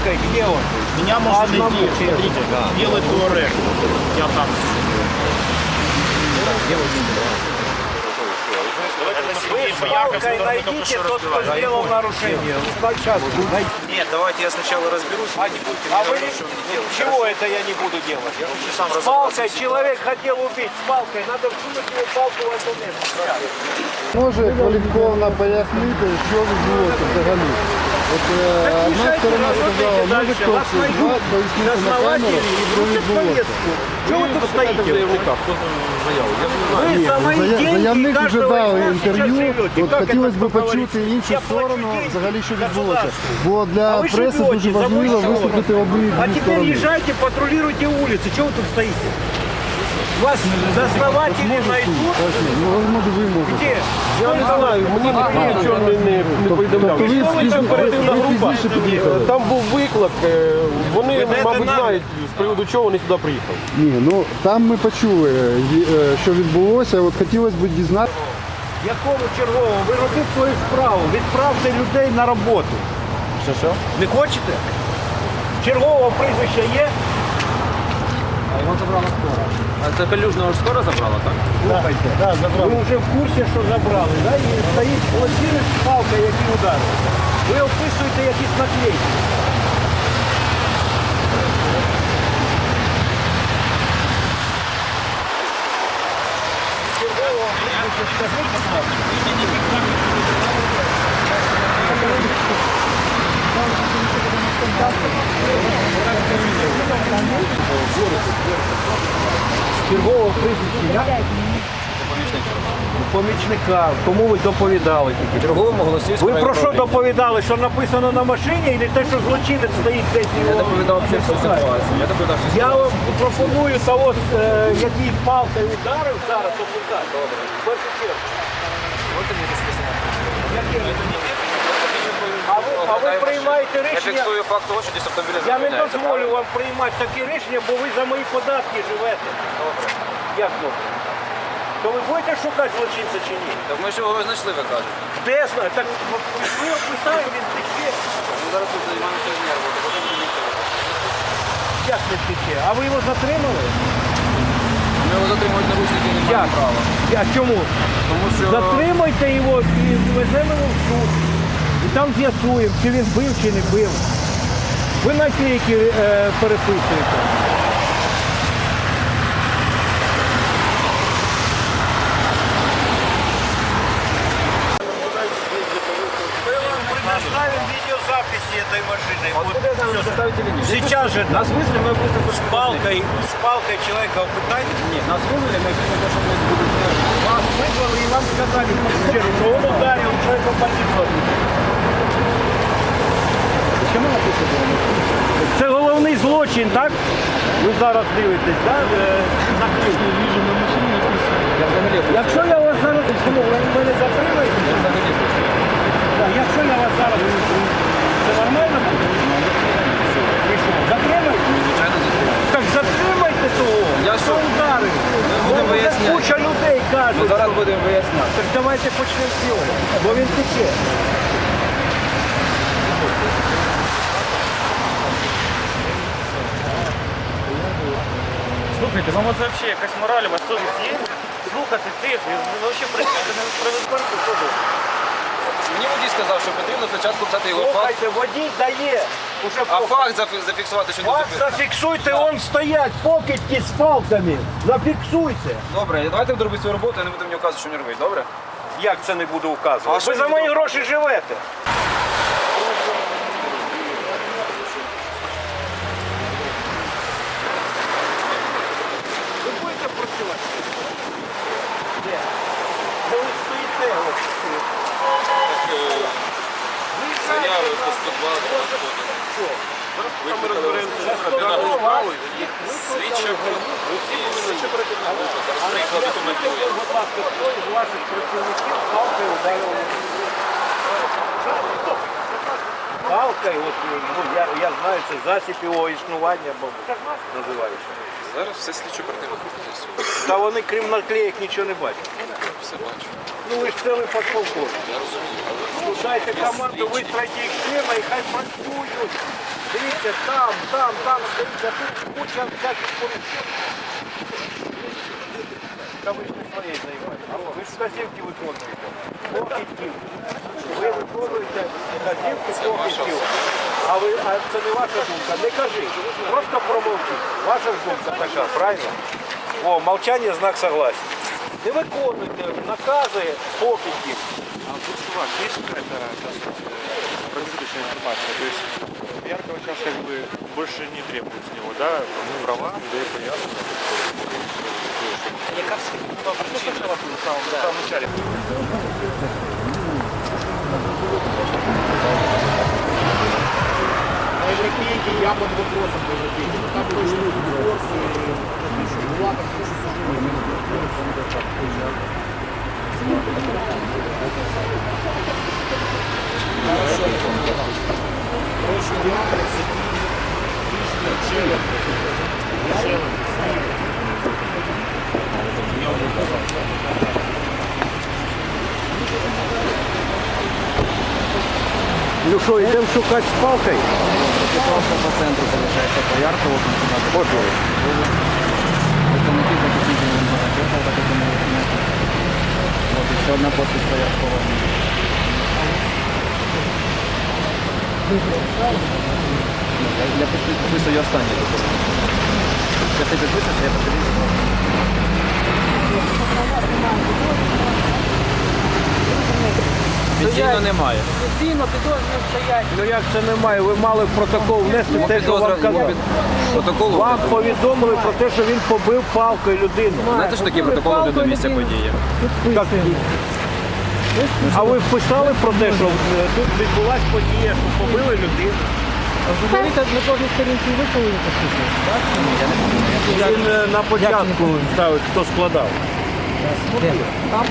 палкой, где он? Меня можно найти, честно. смотрите, белый туарек. Я там. Вы с палкой найдите тот, кто сделал нарушение. Вот сейчас найдите. Нет, давайте я сначала разберусь, вы не будете А мне вы говорить, не- что мне делать. чего это я не буду делать? Я хочу сам С разобраться. палкой человек хотел убить, с палкой. Надо всунуть его палку в это место. Може кваліфіковано пояснити, що відбулося взагалі. От е, одна мішайте, сторона работайте сказала, може дальше. хтось Вас з найдут вас пояснити на камеру, Основатели и що вручат відбулося. повестку. Чего вы тут стоите? Вы Ні, самые зая- деньги Заявник вже каждого дав из нас інтерв'ю. сейчас живете. От Как хотілося это б почути говорится? іншу Я плачу сторону, деньги взагалі, що відбулося. государству. Бо А для вы преси живете дуже за мой важливо счет. вислухати А обидві теперь сторони. езжайте, патрулируйте улицы. Чего вы тут стоите? Вас основатели найдут. Ну, може, ви можете. Я не знаю, мені нічого не, не, не повідомляв. Тобто ви Що ви пізніше- там оперативна ви група? пізніше під'їхали? Там був виклик, е, вони, Ведете мабуть, нам? знають, з приводу чого вони сюди приїхали. Ні, ну там ми почули, е, що відбулося. От хотілося б дізнатися. Якому черговому? Ви робіть свою справу. Відправте людей на роботу. Що що? Не хочете? Чергового прізвища є? А вот забрала скоро. це Калюжного ж скоро забрала, так? Слухайте, ви вже в курсі, що забрали, да? і стоїть пластини з палкою, які ударили. Ви описуєте якісь наклейки. Скажіть, будь ласка. Чергового прізвища? Помічника. Кому ви доповідали тільки? Черговому голосівському Ви про що доповідали? Що написано на машині, і те, що злочинець стоїть десь Я його? доповідав всю всю ситуацію. Я доповідав всю Я ситуацію. вам пропоную того, е, який палкою ударив зараз, опитати. В першу чергу. А ви, а ви приймаєте Я рішення? фіксую факт того, що десь автомобілі Я не зупиняються, дозволю правильно? вам приймати такі рішення, бо ви за мої податки живете. Добре. Як добре? То ви будете шукати злочинця чи ні? Так ми ж його знайшли, ви кажете. Де знаю? Так ви описали, він тече. Ми зараз тут займаємося потім будемо Як не тече? А ви його затримали? Ми його затримують наручники, не Як? права. А чому? Тому що Затримайте його і веземо його в суд І там з'ясуємо, чи він бив, чи не бив. Ви наклейки е, переписуєте. Мы вам предоставим видеозаписи этой машины. Откуда я знаю, заставить или нет? Сейчас же Нас вызвали, мы быстро с палкой, с палкой человека пытать. Нет, нас вызвали, мы то, что мы будем Вас вызвали и вам сказали, что он ударил человека по лицу. Чому написано? Це головний злочин, так? Ви зараз дивитесь, так? Е, на Якщо я вас зараз, чому ви мене затримаєте? Так, Якщо я вас зараз, це нормально буде? Ви що, затримаєте? звичайно. Так затримайте того, Я що? ударив. будемо виясняти. Куча людей Ми кажуть. зараз будемо виясняти. Так давайте почнемо з цього, бо він тече. Слухайте, вам оце взагалі якась мораль, у вас совість є? Слухати тих, ви взагалі працюєте на справедливості суду. Мені водій сказав, що потрібно спочатку писати його факт, Слухайте, водій дає. Уже а факт зафі- зафіксувати, що не Факт зупинив. зафіксуйте, он стоять, покидьки з палками. Зафіксуйте. Добре, давайте буду робити свою роботу, я не буду мені вказувати, що мені робити, добре? Як це не буду А вказувати? що Ви за мої гроші живете. Ви будете працювати? Де? Де ви стоїте? от? Ви Заяви знаєте, що? Ми розберемося. Заставили вас Слідчо. Скажіть, будь ласка, хто із ваших працівників палкою ударив? Палкою, от, ну, я, я знаю, це засіб його існування, мабуть, називається. Зараз все слідчо з'ясує. Та вони крім наклеїк нічого не бачать. Все бачу. Ну ви ж цілий подполковник. Я розумію. Дайте команду, вистройте їх сильно і хай працюють. Дивіться, там, там, там стоїть, а тут куча всяких порушень. Та ви ж не своєю займаєтесь. Ви ж вказівки виконуєте. Покидьків. Ви виконуєте вказівки покидьків. А, ви, а це не ваша думка. Не кажіть. Просто промовчіть. Ваша ж думка така, правильно? О, мовчання знак согласия. Не виконуйте накази покидьків. А тут у вас есть какая-то сейчас, э, Яркого сейчас как бы больше не требует с него, да? Права? Да, это ясно. Яка була причина? В самом, в самом начале. Я под вопросом Там точно Ну що, йдемо шукати з палкою? По центру, виходить, по Яркову, Можливо. Представники захисників так і не От ще одна подпись по Яркову. Я, я підписую останній документ. Якщо ти підписуєш, я підписую. Офіційно немає. Ну як це немає? Ви мали в протокол внести те, що вам казав. Протокол Вам повідомили про те, що він побив палкою людину. Знаєте, що таке протокол до місця події? Так. А ви вписали про те, що е, тут відбулась подія, що побили людину? Взагалі на кожній сторінці ви повинні так? Він е, на початку ставить, хто складав. Там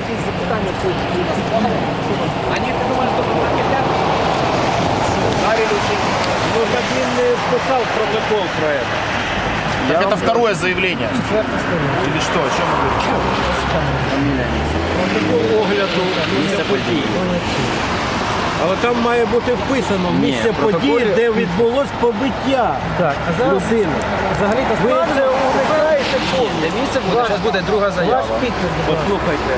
якісь запитання по Ну так він не вписав в протокол про це. Так это второе заявление. Или что? О чем вы говорите? Протокол огляду події. Але там має бути вписано місце в протоколі- події, де відбулось побиття Так, а зараз людини. взагалі-то Ви це уникаєте повністю. Місце буде? Зараз буде друга ваш заява. підпис. будь ласка. Послухайте,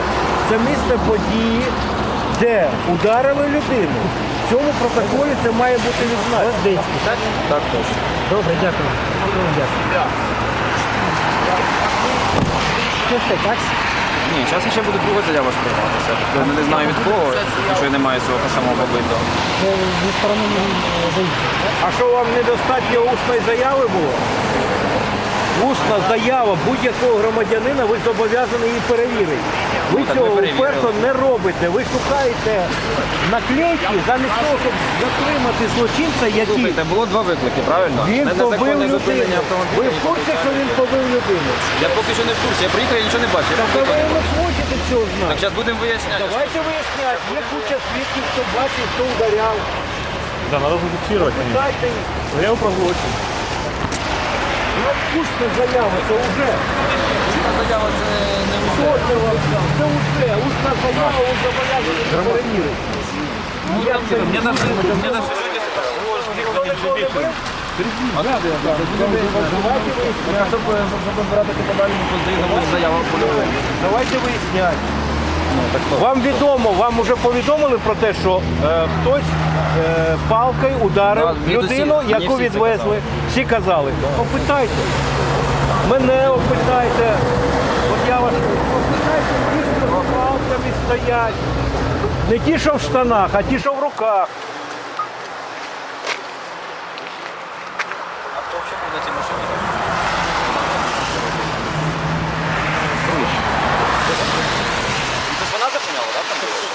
це місце події, де ударили людину. В цьому протоколі це має бути відзначено. так? Так точно. Добре, дякую. Дякую. Це все, так? Ні, зараз ще буде друга заява сприйматися. Я не знаю від кого, якщо немає цього самого побитого. Заїзду, так? А що вам недостатньо усної заяви було? Усна заява будь-якого громадянина, ви зобов'язані її перевірити. Ви Ну, так цього перевірили. вперто не робите. Ви шукаєте наклейки замість того, щоб затримати злочинця, який Слухайте, було два виклики, правильно? він побив Незаконне людину. зупинення Ви в курсі, що він побив людину? Я поки що не в курсі, я приїхав, я нічого не бачив. Так ви не хочете цього Так зараз будемо виясняти. Давайте виясняти. Є куча свідків, хто бачив, хто ударяв. Да, надо зафиксировать. Дайте їх. Заяву про злочин. Ну, усна заява, це вже. Заява це не Що це вже. Усна заява, ви зобов'язані перевірити. Як це? Мені на мені на Давайте виясняти. Вам відомо, вам вже повідомили про те, що е, хтось е, палкою ударив Да, мені людину, всі- мені яку всі це відвезли. казали. Всі казали. Опитайте. Мене опитайте. От я вас опитайте, ті, що з палками стоять. Не ті, що в штанах, а ті, що в руках. А хто взагалі був на цій машині? Це ж вона зупиняла, так? Там було?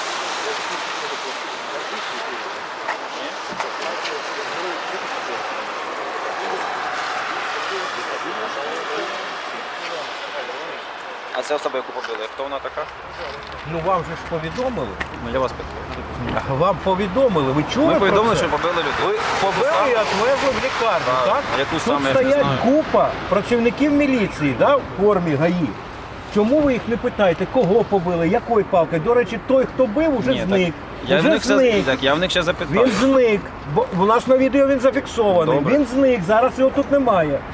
А це особа, яку побили, хто вона така? Ну вам же ж повідомили. Ну я вас питаю. Вам повідомили. Ви чули? Ми про повідомили, це? що побили людей. Ви побили і відвезли в лікарню, Так. так? Яку Тут саме, я не стоять знаю. купа працівників міліції да, в формі ГАІ. Чому ви їх не питаєте, кого побили, якою палкою? До речі, той, хто бив, уже Ні, так, зник. я в них зник. щас, так, я в них ще запитав. Він зник. Бо у нас на відео він зафіксований. Добре. Він зник. Зараз його тут немає.